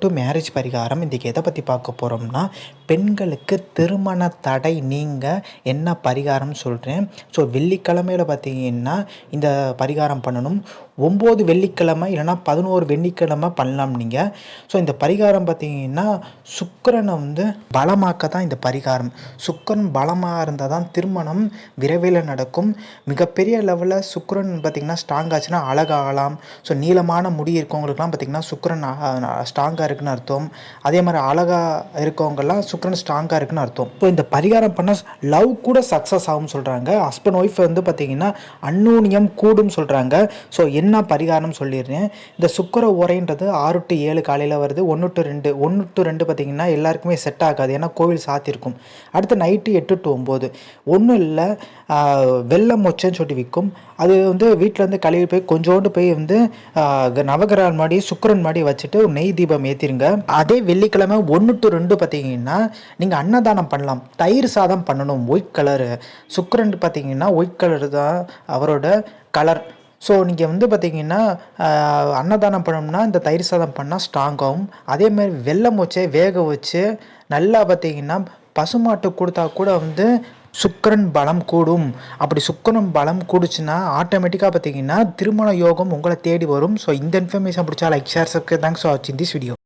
To marriage பரிகாரம் இன்றைக்கி எதை பற்றி பார்க்க போகிறோம்னா பெண்களுக்கு திருமண தடை நீங்க என்ன பரிகாரம் சொல்கிறேன் ஸோ வெள்ளிக்கிழமையில் பார்த்தீங்கன்னா இந்த பரிகாரம் பண்ணணும். ஒம்பது வெள்ளிக்கிழமை இல்லைனா பதினோரு வெள்ளிக்கிழமை பண்ணலாம் நீங்கள் ஸோ இந்த பரிகாரம் பார்த்தீங்கன்னா சுக்கரனை வந்து பலமாக்க தான் இந்த பரிகாரம். சுக்கரன் பலமாக இருந்தால் தான் திருமணம் விரைவில் நடக்கும். மிகப்பெரிய லெவலில் சுக்கரன் பார்த்திங்கன்னா ஸ்ட்ராங் ஆச்சுன்னா அழகாகலாம். ஸோ நீளமான முடி இருக்கவங்களுக்குலாம் பார்த்திங்கன்னா சுக்கரன் ஸ்ட்ராங்காக இருக்குன்னு அர்த்தம். அதே மாதிரி அழகாக இருக்கவங்கெல்லாம் சுக்கரன் ஸ்ட்ராங்காக இருக்குன்னு அர்த்தம். இப்போ இந்த பரிகாரம் பண்ண லவ் கூட சக்ஸஸ் ஆகும்னு சொல்கிறாங்க ஹஸ்பண்ட் ஒய்ஃப் வந்து பார்த்திங்கன்னா அன்னூனியம் கூடும் சொல்கிறாங்க ஸோ என்ன பரிகாரம் சொல்லிடுறேன். இந்த சுக்கர உரைன்றது ஆறு டு ஏழு காலையில் வருது. ஒன்று டு ரெண்டு ஒன்று டு ரெண்டு பார்த்திங்கன்னா எல்லாருக்குமே செட் ஆகாது. ஏன்னா கோவில் சாத்திருக்கும் அடுத்து நைட்டு எட்டு டு ஒம்பது ஒன்றும் இல்லை வெள்ளம் மொச்சைன்னு சொல்லி விற்கும் அது வந்து வீட்டிலேருந்து கழுவி போய் கொஞ்சோண்டு போய் வந்து நவகிரகன் மாடி சுக்கரன் மாடி வச்சுட்டு நெய் தீபம் ஏற்றிருங்க அதே வெள்ளிக்கிழமை ஒன்று டு ரெண்டு பார்த்தீங்கன்னா நீங்கள் அன்னதானம் பண்ணலாம். தயிர் சாதம் பண்ணணும். ஒயிட் கலரு சுக்கரன் பார்த்தீங்கன்னா ஒயிட் கலர் தான் அவரோட கலர் ஸோ நீங்கள் வந்து பார்த்தீங்கன்னா அன்னதானம் பண்ணோம்னா இந்த தயிர் சாதம் பண்ணால் ஸ்ட்ராங்காகும் அதேமாதிரி வெள்ளம் வச்சு வேக வச்சு நல்லா பார்த்தீங்கன்னா பசுமாட்டு கொடுத்தா கூட வந்து சுக்கரன் பலம் கூடும். அப்படி சுக்கரன் பலம் கூடுச்சுன்னா ஆட்டோமேட்டிக்காக பார்த்தீங்கன்னா திருமண யோகம் உங்களை தேடி வரும். ஸோ இந்த இன்ஃபர்மேஷன் பிடிச்சா like share subscribe thanks for வாட்சிங் திஸ் வீடியோ